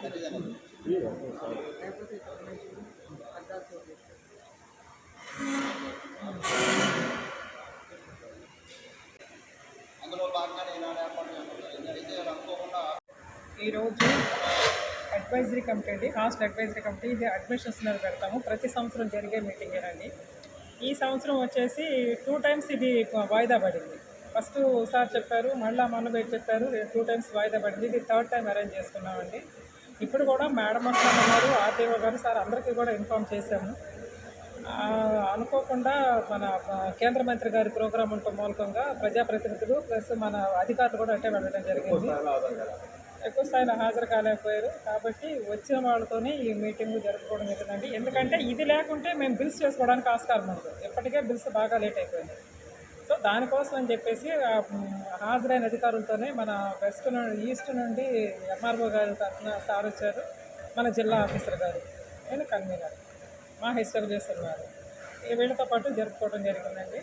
ఈరోజు advisory committee అండి hostel advisory committee ఇది అడ్మిషన్స్ మీద పెడతాము. ప్రతి సంవత్సరం జరిగే మీటింగ్ అండి ఈ సంవత్సరం వచ్చేసి టూ టైమ్స్ ఇది వాయిదా పడింది. ఫస్ట్ సార్ చెప్పారు మళ్ళీ మొన్న చెప్పారు టూ టైమ్స్ వాయిదా పడింది. ఇది థర్డ్ టైం అరేంజ్ చేసుకున్నామండి ఇప్పుడు కూడా మేడం వస్తామన్నారు ఆర్టీఓ గారు సార్ అందరికీ కూడా ఇన్ఫామ్ చేశాము. అనుకోకుండా మన కేంద్ర మంత్రి గారి ప్రోగ్రాం ఉండటం మూలకంగా ప్రజాప్రతినిధులు ప్లస్ మన అధికారులు కూడా అట్టే వెళ్ళడం జరిగింది. ఎక్కువ స్థాయిలో హాజరు కాలేకపోయారు. కాబట్టి వచ్చిన వాళ్ళతోనే ఈ మీటింగ్ జరుపుకోవడం జరిగిందండి ఎందుకంటే ఇది లేకుంటే మేము బిల్స్ చేసుకోవడానికి ఆస్కారం ఉండదు. ఇప్పటికే బిల్స్ బాగా లేట్ అయిపోయింది. సో దానికోసం అని చెప్పేసి హాజరైన అధికారులతోనే మన వెస్ట్ నుండి ఈస్ట్ నుండి ఎంఆర్ఓ గారు తరఫున సార్ వచ్చారు. మన జిల్లా ఆఫీసర్ గారు నేను కన్వీనర్. మా హెచ్డబ్ల్యూఎస్ గారు. ఈ వీళ్ళతో పాటు జరుపుకోవడం జరిగిందండి.